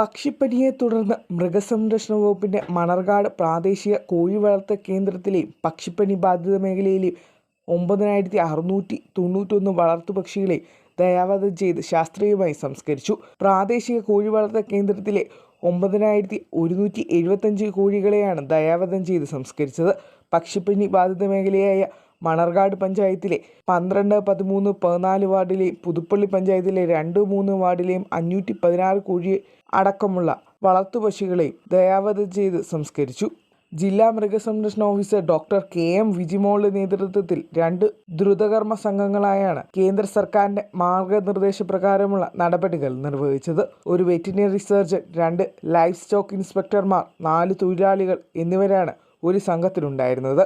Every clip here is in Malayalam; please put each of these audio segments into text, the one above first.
പക്ഷിപ്പനിയെ തുടർന്ന് മൃഗസംരക്ഷണ വകുപ്പിന്റെ മണർകാട് പ്രാദേശിക കോഴി വളർത്തൽ കേന്ദ്രത്തിലെയും പക്ഷിപ്പനി ബാധിത മേഖലയിലെയും ഒമ്പതിനായിരത്തി അറുന്നൂറ്റി തൊണ്ണൂറ്റൊന്ന് വളർത്തുപക്ഷികളെ ദയാവധം ചെയ്ത് ശാസ്ത്രീയമായി സംസ്കരിച്ചു. പ്രാദേശിക കോഴി വളർത്തൽ കേന്ദ്രത്തിലെ ഒമ്പതിനായിരത്തി ഒരുന്നൂറ്റി എഴുപത്തഞ്ച് കോഴികളെയാണ് ദയാവധം ചെയ്ത് സംസ്കരിച്ചത്. പക്ഷിപ്പനി ബാധിത മേഖലയായ മണർകാട് പഞ്ചായത്തിലെ പന്ത്രണ്ട് പതിമൂന്ന് പതിനാല് വാർഡിലെ പുതുപ്പള്ളി പഞ്ചായത്തിലെ രണ്ട് മൂന്ന് വാർഡിലെയും അഞ്ഞൂറ്റി പതിനാറ് കോഴി അടക്കമുള്ള വളർത്തുപക്ഷികളെയും ദയാവധം ചെയ്ത് സംസ്കരിച്ചു. ജില്ലാ മൃഗസംരക്ഷണ ഓഫീസർ ഡോക്ടർ കെ എം വിജിമോളുടെ നേതൃത്വത്തിൽ രണ്ട് ദ്രുതകർമ്മ സംഘങ്ങളായാണ് കേന്ദ്ര സർക്കാരിന്റെ മാർഗനിർദ്ദേശപ്രകാരമുള്ള നടപടികൾ നിർവഹിച്ചത്. ഒരു വെറ്റിനറി സർജൻ രണ്ട് ലൈഫ് സ്റ്റോക്ക് ഇൻസ്പെക്ടർമാർ നാല് തൊഴിലാളികൾ എന്നിവരാണ് ഒരു സംഘത്തിലുണ്ടായിരുന്നത്.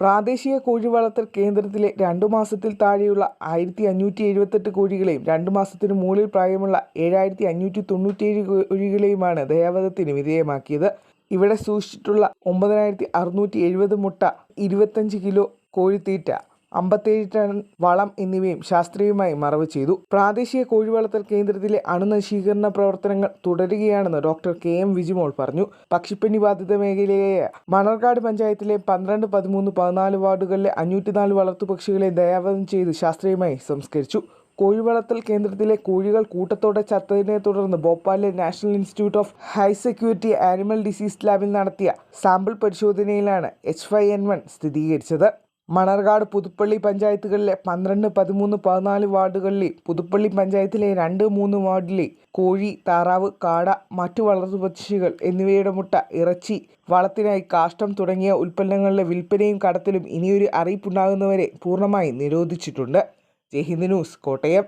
പ്രാദേശിക കോഴി വളർത്തൽ കേന്ദ്രത്തിലെ രണ്ടു മാസത്തിൽ താഴെയുള്ള ആയിരത്തി അഞ്ഞൂറ്റി എഴുപത്തെട്ട് കോഴികളെയും രണ്ടു മാസത്തിന് മുകളിൽ പ്രായമുള്ള ഏഴായിരത്തി അഞ്ഞൂറ്റി തൊണ്ണൂറ്റിയേഴ് കോഴികളെയുമാണ് ദയാവധത്തിന് വിധേയമാക്കിയത്. ഇവിടെ സൂക്ഷിച്ചിട്ടുള്ള ഒമ്പതിനായിരത്തി അറുന്നൂറ്റി എഴുപത് മുട്ട ഇരുപത്തഞ്ച് കിലോ കോഴിത്തീറ്റ. അമ്പത്തേഴ് ടൺ വളം എന്നിവയും ശാസ്ത്രീയമായി മറവ് ചെയ്തു. പ്രാദേശിക കോഴിവളർത്തൽ കേന്ദ്രത്തിലെ അണുനശീകരണ പ്രവർത്തനങ്ങൾ തുടരുകയാണെന്ന് ഡോക്ടർ കെ എം വിജിമോൾ പറഞ്ഞു. പക്ഷിപ്പനി ബാധിത മേഖലയായ മണർകാട് പഞ്ചായത്തിലെ പന്ത്രണ്ട് പതിമൂന്ന് പതിനാല് വാർഡുകളിലെ അഞ്ഞൂറ്റിനാല് വളർത്തുപക്ഷികളെ ദയാവധം ചെയ്ത് ശാസ്ത്രീയമായി സംസ്കരിച്ചു. കോഴിവളർത്തൽ കേന്ദ്രത്തിലെ കോഴികൾ കൂട്ടത്തോടെ ചത്തതിനെ തുടർന്ന് ഭോപ്പാലിലെ national institute of high security animal disease ലാബിൽ നടത്തിയ സാമ്പിൾ പരിശോധനയിലാണ് എച്ച് ഫൈവ് എൻ വൺ സ്ഥിരീകരിച്ചത്. മണർകാട് പുതുപ്പള്ളി പഞ്ചായത്തുകളിലെ പന്ത്രണ്ട് പതിമൂന്ന് പതിനാല് വാർഡുകളിലെ പുതുപ്പള്ളി പഞ്ചായത്തിലെ രണ്ട് മൂന്ന് വാർഡിലെ കോഴി താറാവ് കാട മറ്റു വളർത്തുപക്ഷികൾ എന്നിവയുടെ മുട്ട ഇറച്ചി വളത്തിനായി കാഷ്ടം തുടങ്ങിയ ഉൽപ്പന്നങ്ങളുടെ വിൽപ്പനയും കടത്തിലും ഇനിയൊരു അറിയിപ്പുണ്ടാകുന്നവരെ പൂർണമായി നിരോധിച്ചിട്ടുണ്ട്. ജയ്ഹിന്ദ് ന്യൂസ് കോട്ടയം.